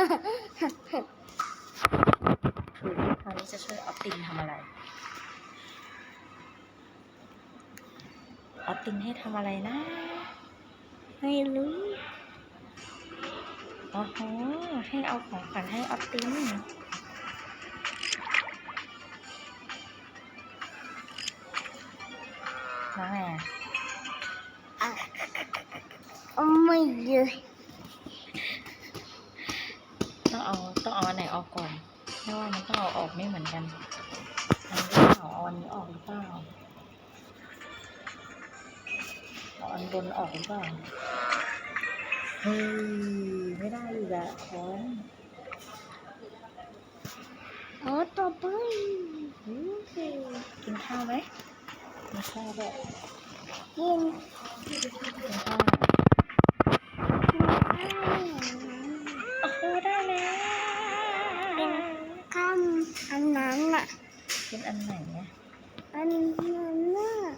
คือคราวนี้จะช่วยออฟตินทำอะไร ออฟตินให้ทำอะไรนะ ไม่รู้โอ้โหให้เอาของขวัญให้ออฟตินน้องแม่เอาไม่เยอะ ต้องเอาต้องเอาอันไหนออกก่อนเพราะว่ามันต้องเอาออกไม่เหมือนกันอันนี้หรือเอาอันนี้ออกหรือเปล่าเอาอันบนออกหรือเปล่าเฮ้ยไม่ได้อีกอะค้อนอ๋อต่อไปกินข้าวไหมกินข้าวด้วยกิน ăn nắng ạ à. thích ăn này nhé ăn nắng ạ.